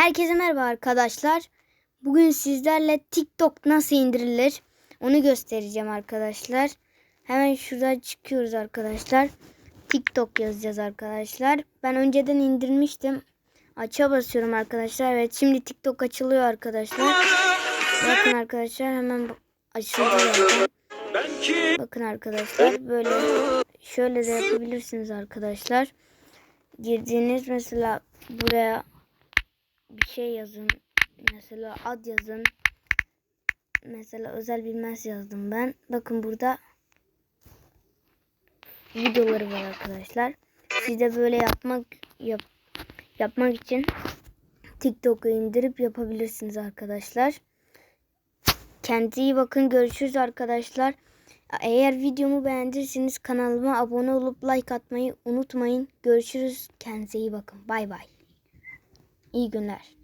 Herkese merhaba arkadaşlar. Bugün sizlerle TikTok nasıl indirilir onu göstereceğim arkadaşlar. Hemen şuradan çıkıyoruz arkadaşlar. TikTok yazacağız arkadaşlar. Ben önceden indirmiştim. Açığa basıyorum arkadaşlar. Evet şimdi TikTok açılıyor arkadaşlar. Bakın arkadaşlar hemen zaten. Bakın arkadaşlar böyle şöyle de yapabilirsiniz arkadaşlar. Girdiğiniz mesela buraya bir şey yazın. Mesela ad yazın. Mesela özel bilmez yazdım ben. Bakın burada videoları var arkadaşlar. Siz de böyle yapmak yap, yapmak için TikTok'u indirip yapabilirsiniz arkadaşlar. Kendinize iyi bakın. Görüşürüz arkadaşlar. Eğer videomu beğendiyseniz kanalıma abone olup like atmayı unutmayın. Görüşürüz. Kendinize iyi bakın. Bay bay. İyi günler.